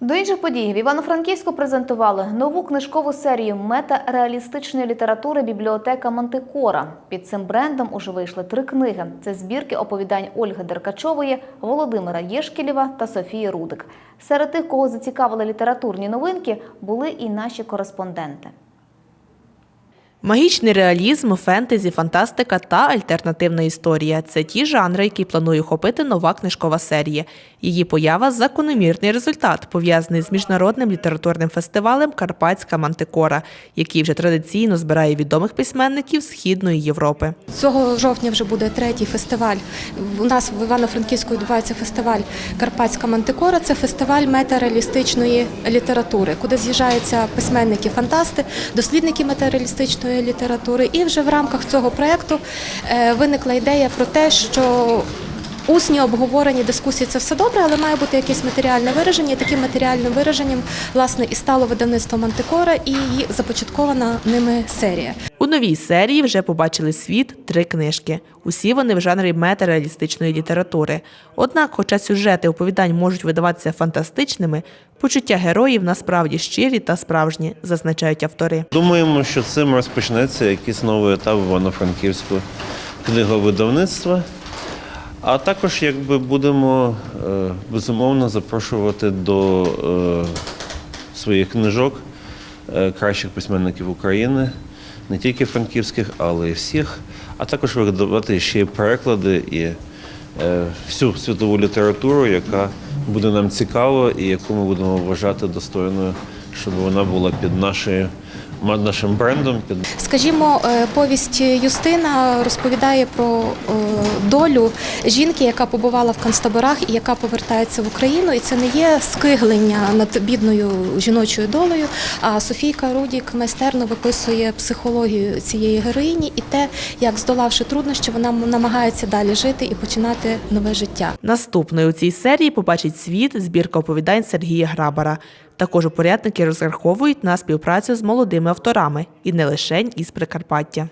До інших подій в Івано-Франківську презентували нову книжкову серію мета-реалістичної літератури бібліотека Мантикора. Під цим брендом уже вийшли три книги: це збірки оповідань Ольги Деркачової, Володимира Єшкілєва та Софії Рудик. Серед тих, кого зацікавили літературні новинки, були і наші кореспонденти. Магічний реалізм, фентезі, фантастика та альтернативна історія це ті жанри, які планує охопити нова книжкова серія. Її поява закономірний результат, пов'язаний з міжнародним літературним фестивалем Карпатська Мантикора, який вже традиційно збирає відомих письменників Східної Європи. Цього жовтня вже буде третій фестиваль. У нас в Івано-Франківську відбувається фестиваль Карпатська Мантикора. Це фестиваль метареалістичної літератури, куди з'їжджаються письменники-фантасти, дослідники метареалістичної літератури. І вже в рамках цього проєкту е, виникла ідея про те, що Усні обговорені дискусії це все добре, але має бути якесь матеріальне вираження. І таким матеріальним вираженням власне і стало видавництво Мантикора і започаткована ними серія. Новій серії вже побачили світ три книжки. Усі вони в жанрі метареалістичної літератури. Однак, хоча сюжети оповідань можуть видаватися фантастичними, почуття героїв насправді щирі та справжні, зазначають автори. Думаємо, що цим розпочнеться якийсь новий етап Івано-Франківського книговидавництва. А також якби будемо е, безумовно запрошувати до е, своїх книжок е, кращих письменників України, не тільки франківських, але й всіх, а також видавати ще й переклади і е, всю світову літературу, яка буде нам цікава і яку ми будемо вважати достойною, щоб вона була під нашою, нашим брендом, Скажімо, е, повість Юстина розповідає про е, долю жінки, яка побувала в концтаборах і яка повертається в Україну. І це не є скиглення над бідною жіночою долею. А Софійка Рудік майстерно виписує психологію цієї героїні і те, як здолавши труднощі, вона намагається далі жити і починати нове життя. Наступною у цій серії побачить світ збірка оповідань Сергія Грабара. Також упорядники розраховують на співпрацю з молодими авторами і не лише із Прикарпаття.